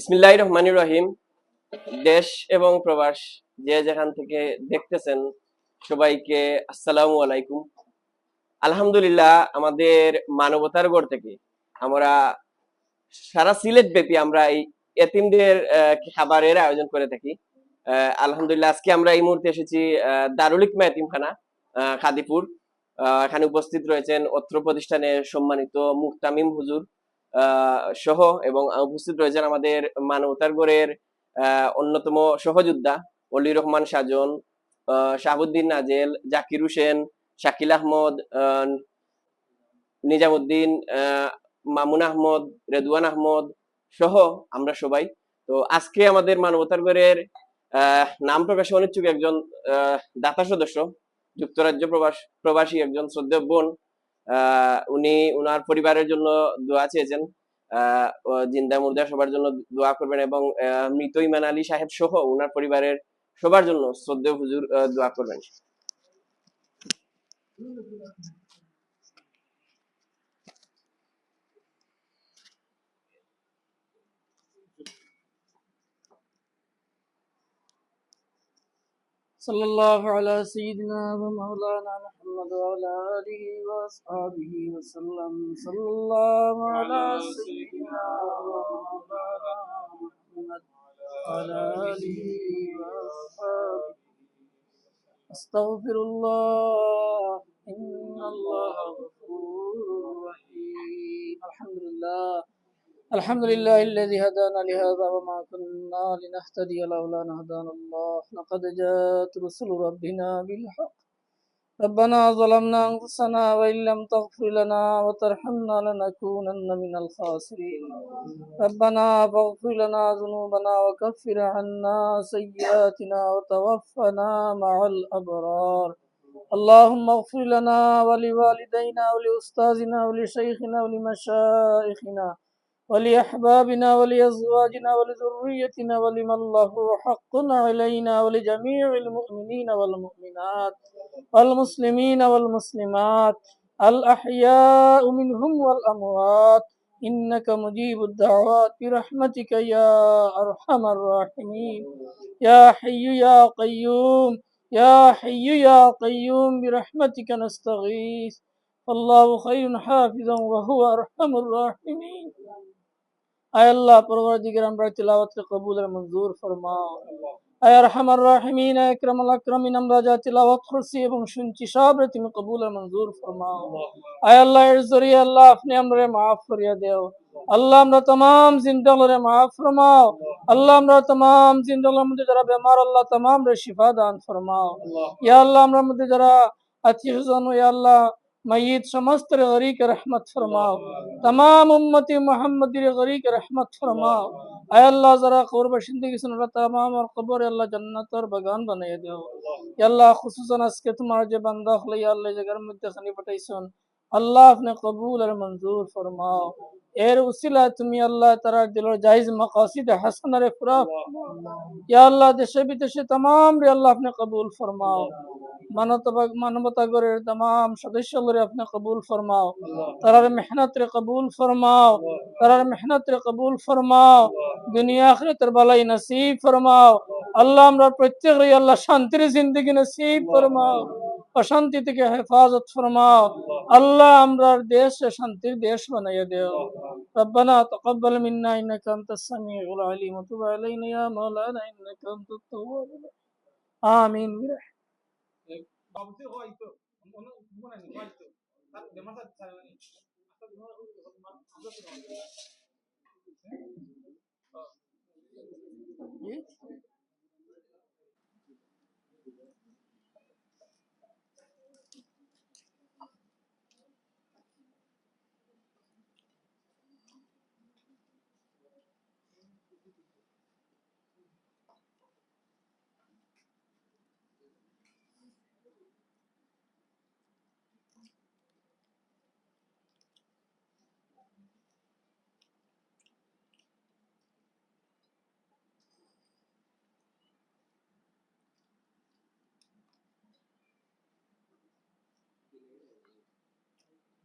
বিসমিল্লাহ রহমানির রহিম। দেশ এবং প্রবাস যে যেখান থেকে দেখতেছেন সবাইকে আসসালামু আলাইকুম। আলহামদুলিল্লাহ, আমাদের মানবতার গড় থেকে আমরা সারা সিলেট ব্যাপী আমরা এই এতিমদের খাবারের আয়োজন করে থাকি। আলহামদুলিল্লাহ, আজকে আমরা এই মুহূর্তে এসেছি দারুল ইকমা এতিমখানা খাদিপুর। এখানে উপস্থিত রয়েছেন অত্র প্রতিষ্ঠানের সম্মানিত মুহতামিম হুজুর সহ এবং উপস্থিত রয়েছেন আমাদের মানবতার অন্যতম সহযোদ্ধা অলি রহমান সাজন শাহাবুদ্দিন নাজেল জাকির হোসেন শাকিল আহমদ নিজামুদ্দিন মামুন আহমদ রেদুয়ান আহমদ সহ আমরা সবাই। তো আজকে আমাদের মানবতার আহ, নাম প্রকাশে অনিচ্ছুক একজন দাতা সদস্য যুক্তরাজ্য প্রবাস প্রবাসী একজন শ্রদ্ধেয় বোন উনি উনার পরিবারের জন্য দোয়া চেয়েছেন। জিন্দা মুর্দা সবার জন্য দোয়া করবেন এবং মৃত ইমান আলী সাহেব সহ উনার পরিবারের সবার জন্য শ্রদ্ধেয় হুজুর দোয়া করবেন। صلى الله على سيدنا ومولانا محمد وعلى آله وأصحابه وسلم. صلى الله على سيدنا ومولانا محمد وعلى آله وأصحابه. أستغفر الله. إن الله غفور رحيم. الحمد لله. الحمد لله الذي هدانا لهذا وما كنا لنهتدي لولا أن هدانا الله. لقد جاءت رسل ربنا بالحق. ربنا ظلمنا أنفسنا وإن لم تغفر لنا وترحمنا لنكونن من الخاسرين. ربنا فاغفر لنا ذنوبنا وكفر عنا سيئاتنا وتوفنا مع الأبرار. اللهم اغفر لنا ولوالدينا ولأستاذنا ولشيخنا ولمشائخنا ولأحبابنا ولأزواجنا ولذريتنا ولمن له حق علينا ولجميع المؤمنين والمؤمنات والمسلمين والمسلمات الأحياء منهم والأموات إنك مجيب الدعوات برحمتك يا أرحم الراحمين يا حي يا قيوم يا حي يا قيوم برحمتك نستغيث فالله خير حافظا وهو أرحم الراحمين আয় আল্লাহ পরবর্তীকে আমরা তিলাওয়াতকে কবুল আর মঞ্জুর ফরমাও। আয় রহমার রাহিমিন একরামুল আকরামিন আমরা যা তিলাওয়াত করছি এবং শুনছি সব তুমি কবুল আর মঞ্জুর ফরমাও। আয় আল্লাহ দেও। আল্লাহ আমরা তমাম জিন্দালরে মাফ ফরমাও। আল্লাহ আমরা তমাম জিন্দালের মধ্যে যারা বেমার আল্লাহ তমাম রে দান ফরমাও। ইয়া আমরা মধ্যে যারা আত্মীয় স্বজন আল্লাহ میت سمستر غری کے رحمت فرماؤ۔ تمام امت محمد غری کے رحمت فرماؤ۔ اے اللہ، ذرا قرب شندگی کی اللہ تمام اور قبر اللہ، جنت اور بگان بنے دیو یا اللہ، خصوصاً اس کے تمہارے جب اندخ خلی اللہ جگر مدد خنی بٹائی سن۔ اللہ اپنے قبول اور منظور فرماؤ۔ ایر وسیلہ تمی اللہ تعالی دل اور جائز مقاصد حسن اور فرا یا اللہ دشبی دشبی تمام رے اللہ اپنے قبول فرماؤ۔ মানবতা মানবতা গরের तमाम সদস্য রে আপনি কবুল ফরমাও তারার মেহনত রে কবুল ফরমাও তারার মেহনত রে কবুল ফরমাও দুনিয়া আখিরাতের বালাই নসিব ফরমাও আল্লাহ আমরা প্রত্যেক রে আল্লাহ শান্তির জিন্দগি নসিব ফরমাও অশান্তি থেকে হেফাজত ফরমাও আল্লাহ আমরা দেশ শান্তির দেশ বানাইয়া দেও ربنا تقبل منا انك انت السميع العليم وتب علينا يا مولانا انك انت التواب الرحيم امين برحمتك বাবুতে হয়তো মনে মনে নেই হয়তো তার বেমারটা ছাড়া নেই একটা বেমার আমরা